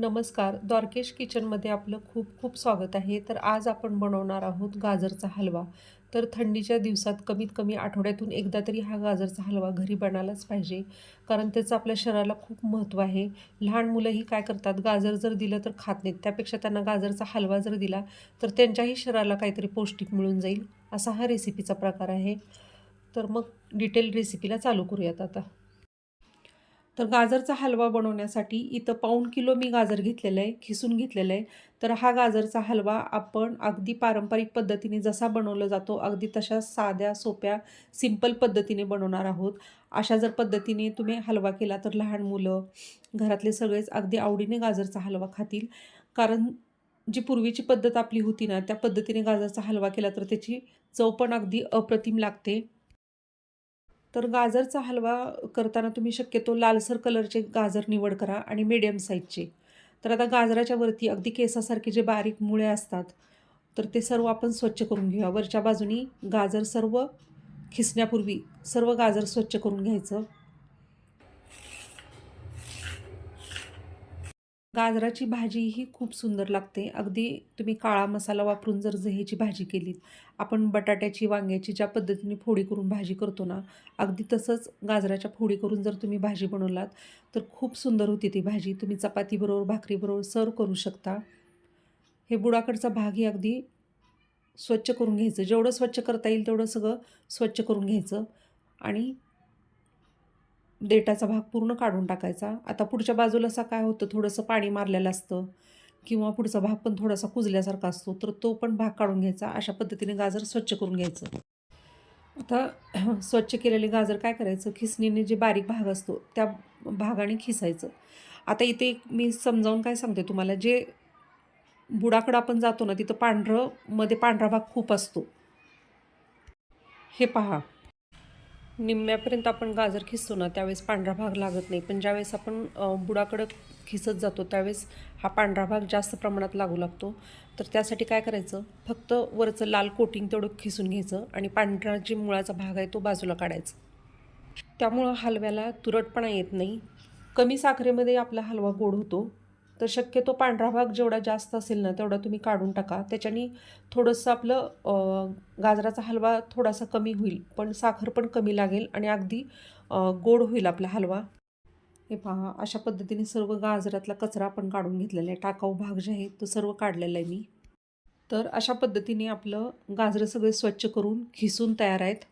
नमस्कार. द्वारकेश किचनमध्ये आपलं खूप खूप स्वागत आहे. तर आज आपण बनवणार आहोत गाजरचा हलवा. तर थंडीच्या दिवसात कमीत कमी आठवड्यातून एकदा तरी हा गाजरचा हलवा घरी बनायलाच पाहिजे. कारण त्याचं आपल्या शरीराला खूप महत्त्व आहे. लहान मुलंही काय करतात गाजर जर दिलं तर खात नाहीत. त्यापेक्षा त्यांना गाजरचा हलवा जर दिला तर त्यांच्याही शरीराला काहीतरी पौष्टिक मिळून जाईल असा हा रेसिपीचा प्रकार आहे. तर मग डिटेल रेसिपीला चालू करूयात आता. तर गाजरचा हलवा बनवण्यासाठी इथं पाऊण किलो मी गाजर घेतलेलं आहे खिसून घेतलेलं आहे. तर हा गाजरचा हलवा आपण अगदी पारंपरिक पद्धतीने जसा बनवला जातो अगदी तशा साध्या सोप्या सिंपल पद्धतीने बनवणार आहोत. अशा जर पद्धतीने तुम्ही हलवा केला तर लहान मुलं घरातले सगळेच अगदी आवडीने गाजरचा हलवा खातील. कारण जी पूर्वीची पद्धत आपली होती ना त्या पद्धतीने गाजरचा हलवा केला तर त्याची चव पण अगदी अप्रतिम लागते. तर गाजरचा हलवा करताना तुम्ही शक्यतो लालसर कलरचे गाजर निवड करा आणि मीडियम साईजचे तर आता गाजराच्या वरती अगदी केसासारखे जे बारीक मुळे असतात तर ते सर्व आपण स्वच्छ करून घेऊया. वरच्या बाजूनी गाजर सर्व खिसण्यापूर्वी सर्व गाजर स्वच्छ करून घ्यायचं. गाजराची भाजी ही खूप सुंदर लागते. अगदी तुम्ही काळा मसाला वापरून जर जहेची भाजी केलीत आपण बटाट्याची वांग्याची ज्या पद्धतीने फोडी करून भाजी करतो ना अगदी तसंच गाजराच्या फोडी करून जर तुम्ही भाजी बनवलात तर खूप सुंदर होती ती भाजी. तुम्ही चपातीबरोबर भाकरीबरोबर सर्व करू शकता. हे बुडाकडचा भागही अगदी स्वच्छ करून घ्यायचं. जेवढं स्वच्छ करता येईल तेवढं सगळं स्वच्छ करून घ्यायचं. आणि देठाचा भाग पूर्ण काढून टाकायचा. आता पुढच्या बाजूला असा काय होतं? थोडंसं पाणी मारलेलं असतं किंवा पुढचा भाग पण थोडासा कुजल्यासारखा असतो तर तो पण भाग काढून घ्यायचा. अशा पद्धतीने गाजर स्वच्छ करून घ्यायचं. आता स्वच्छ केलेले गाजर काय करायचं? खिसणीने जे बारीक भाग असतो त्या भागाने खिसायचं. आता इथे मी समजावून काय सांगते तुम्हाला? जे बुडाकडं आपण जातो ना तिथं पांढरं मध्ये पांढरा भाग खूप असतो. हे पहा. निम्म्यापर्यंत आपण गाजर खिसतो ना त्यावेळेस पांढरा भाग लागत नाही. पण ज्यावेळेस आपण बुडाकडं खिसत जातो त्यावेळेस हा पांढरा भाग जास्त प्रमाणात लागू लागतो. तर त्यासाठी काय करायचं फक्त वरचं लाल कोटिंग तेवढं खिसून घ्यायचं आणि पांढरा जी मुळाचा भाग आहे तो बाजूला काढायचा. त्यामुळं हलव्याला तुरटपणा येत नाही. कमी साखरेमध्ये आपला हलवा गोड होतो. तर शक्यतो पांढरा भाग जेवढा जास्त असेल ना तेवढा तुम्ही काढून टाका. त्याच्याने थोडंसं आपलं गाजराचा हलवा थोडासा कमी होईल पण साखर पण कमी लागेल आणि अगदी गोड होईल आपला हलवा. हे पहा अशा पद्धतीने सर्व गाजरातला कचरा आपण काढून घेतलेला आहे. टाकाऊ भाग जे आहे तो सर्व काढलेला आहे मी. तर अशा पद्धतीने आपलं गाजरं सगळे स्वच्छ करून खिसून तयार आहेत.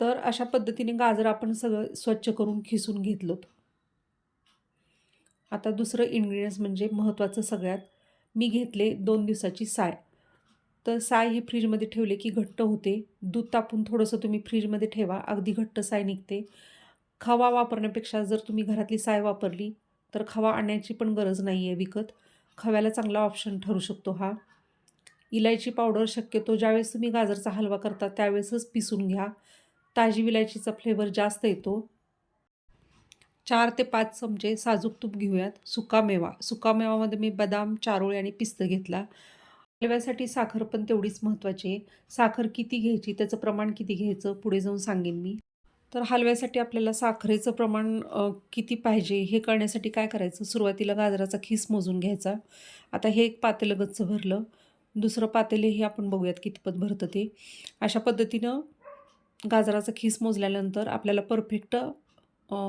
तर अशा पद्धतीने गाजर आपण सगळं स्वच्छ करून खिसून घेतलोत. आता दुसरं इन्ग्रेडियंट्स म्हणजे महत्त्वाचं सगळ्यात मी घेतले दोन दिवसाची साय. तर साय ही फ्रीजमध्ये ठेवले की घट्ट होते. दूध तापून थोडंसं तुम्ही फ्रीजमध्ये ठेवा अगदी घट्ट साय निघते. खवा वापरण्यापेक्षा जर तुम्ही घरातली साय वापरली तर खवा आणण्याची पण गरज नाही आहे विकत. खव्याला चांगला ऑप्शन ठरू शकतो हा. इलायची पावडर शक्यतो ज्यावेळेस तुम्ही गाजरचा हलवा करता त्यावेळेसच पिसून घ्या. ताजी विलायचीचा फ्लेवर जास्त येतो. चार ते पाच चमचे साजूक तूप घेऊयात. सुकामेवा सुकामेवामध्ये मी बदाम चारोळे आणि पिस्त घेतला. हलव्यासाठी साखर पण तेवढीच महत्त्वाची आहे. साखर किती घ्यायची त्याचं प्रमाण किती घ्यायचं पुढे जाऊन सांगेन मी. तर हलव्यासाठी आपल्याला साखरेचं प्रमाण किती पाहिजे हे कळण्यासाठी काय करायचं? सुरुवातीला गाजराचा खीस मोजून घ्यायचा. आता हे एक पातेलं गच्च भरलं. दुसरं पातेले हे आपण बघूयात कितपत भरतं ते. अशा पद्धतीनं गाजराचा खीस मोजल्यानंतर आपल्याला परफेक्ट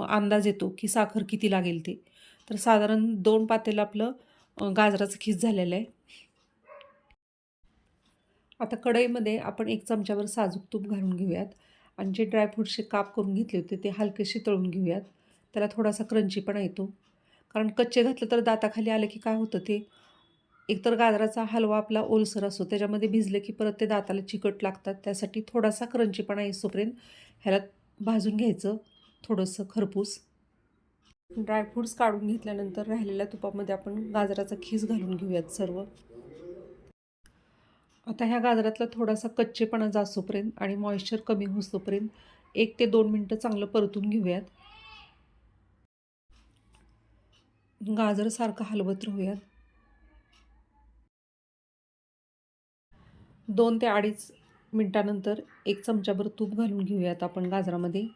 अंदाज येतो की साखर किती लागेल ते. तर साधारण दोन पातेलं आपलं गाजराचं खीस झालेलं आहे. आता कढईमध्ये आपण एक चमच्यावर साजूक तूप घालून घेऊयात. आणि जे ड्रायफ्रूटचे काप करून घेतले होते ते हलकेसे तळून घेऊयात. त्याला थोडासा क्रंचीपणा येतो. कारण कच्चे घातलं तर दाताखाली आलं की काय होतं ते? एकतर गाजराचा हलवा आपला ओलसर असतो त्याच्यामध्ये भिजलं की परत ते दाताला चिकट लागतात. त्यासाठी थोडासा क्रंचीपणा येसोपर्यंत ह्याला भाजून घ्यायचं. थोडंसं खरपूस. ड्रायफ्रूट्स काढून घेतल्यानंतर राहिलेल्या तुपामध्ये आपण गाजराचा खीस घालून घेऊयात सर्व. आता ह्या गाजरातला थोडासा कच्चेपणा जासोपर्यंत आणि मॉइश्चर कमी होतोपर्यंत एक ते दोन मिनटं चांगलं परतून घेऊयात. गाजर सारखं हलवत राहूयात. दोन ते अडीच मिनटानंतर एक चमच्याभर तूप घालून घेऊयात आपण गाजरामध्ये.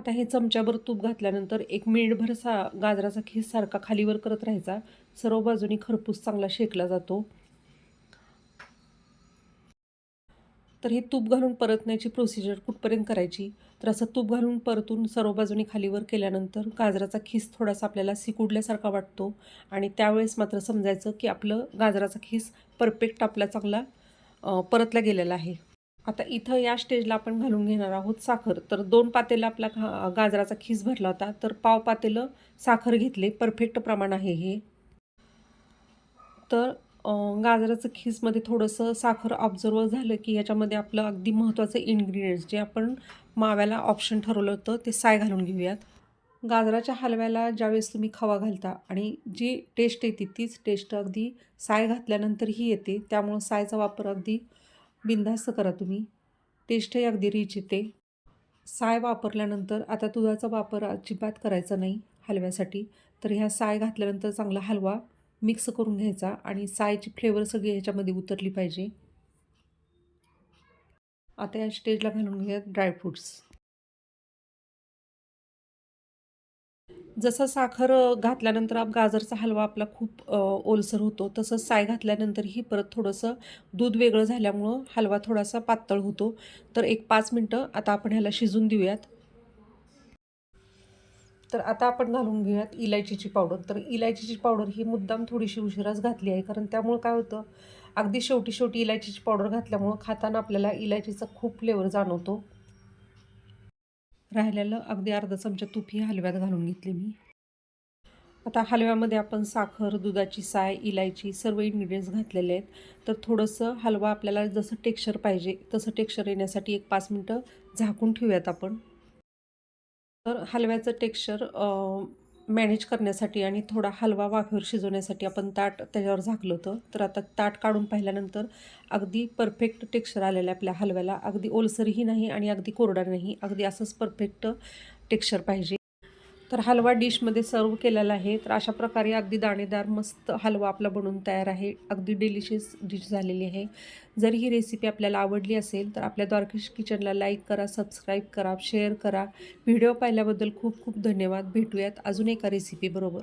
आता हे चमच्याभर तूप घातल्यानंतर एक मिनिटभर सा गाजराचा खीस सारखा खालीवर करत राहायचा. सर्व बाजूनी खरपूस चांगला शेकला जातो. तर हे तूप घालून परतण्याची प्रोसिजर कुठपर्यंत करायची? तर असं तूप घालून परतून सर्व बाजूनी खालीवर केल्यानंतर गाजराचा खीस थोडासा आपल्याला सिकुडल्यासारखा वाटतो. आणि त्यावेळेस मात्र समजायचं की आपलं गाजराचा खीस परफेक्ट आपला चांगला परतला गेलेला आहे. आता इथं या स्टेजला आपण घालून घेणार आहोत साखर. तर दोन पातेलं आपला घा गाजराचा खीस भरला होता. तर पाव पातेलं साखर घेतले. परफेक्ट प्रमाण आहे हे. तर गाजराचं खीसमध्ये थोडंसं साखर ऑब्झर्व झालं की याच्यामध्ये आपलं अगदी महत्त्वाचं इन्ग्रेडियंट्स जे आपण माव्याला ऑप्शन ठरवलं होतं ते साय घालून घेऊयात. गाजराच्या हलव्याला ज्यावेळेस तुम्ही खवा घालता आणि जी टेस्ट येते तीच टेस्ट अगदी साय घातल्यानंतरही येते. त्यामुळं सायचा वापर अगदी बिनधास्त करा तुम्ही. टेस्टही अगदी रिच येते साय वापरल्यानंतर आता दुधाचा वापर अजिबात करायचा नाही हलव्यासाठी. तर ह्या साय घातल्यानंतर चांगला हलवा मिक्स करून घ्यायचा आणि सायची फ्लेवर सगळी ह्याच्यामध्ये उतरली पाहिजे. आता या स्टेजला घालून घेऊयात ड्रायफ्रूट्स जसं साखर घातल्यानंतर आप- गाजरचा हलवा आपला खूप ओलसर होतो. तसंच साय घातल्यानंतरही परत थोडंसं दूध वेगळं झाल्यामुळं हलवा थोडासा पातळ होतो. तर एक पाच मिनटं आता आपण ह्याला शिजून देऊयात. तर आता आपण घालून घेऊयात इलायचीची पावडर. तर इलायचीची पावडर ही मुद्दाम थोडीशी उशिराच घातली आहे. कारण त्यामुळं काय होतं अगदी शेवटी शेवटी इलायचीची पावडर घातल्यामुळं खाताना आपल्याला इलायचीचा खूप फ्लेवर जाणवतो. राहिलेलं अगदी अर्धा चमचा तुपही हलव्यात घालून घेतले मी. आता हलव्यामध्ये आपण साखर दुधाची साय इलायची सर्व इन्ग्रेडियंट्स घातलेले आहेत. तर थोडंसं हलवा आपल्याला जसं टेक्स्चर पाहिजे तसं टेक्स्चर येण्यासाठी एक पाच मिनटं झाकून ठेवूयात आपण. तर हलव्याचं टेक्स्चर मॅनेज करण्यासाठी आणि थोडा हलवा वाफेवर शिजवण्यासाठी आपण ताट त्याच्यावर झाकलं होतं. तर आता ताट काढून पाहिल्यानंतर अगदी परफेक्ट टेक्स्चर आलेलं आहे आपल्या हलव्याला. अगदी ओलसरही नाही आणि अगदी कोरडा नाही. अगदी असंच परफेक्ट टेक्स्चर पाहिजे. तर हलवा डिशमध्ये सर्व केलेला आहे. तर अशा प्रकारे अगदी दाणेदार मस्त हलवा आपला बनून तयार आहे. अगदी डिलिशियस डिश झालेली आहे. जर ही रेसिपी आपल्याला आवडली असेल तर आपल्या द्वारकेश किचनला लाईक करा सबस्क्राईब करा शेअर करा. व्हिडिओ पाहिल्याबद्दल खूप खूप धन्यवाद. भेटूयात अजून एका रेसिपीबरोबर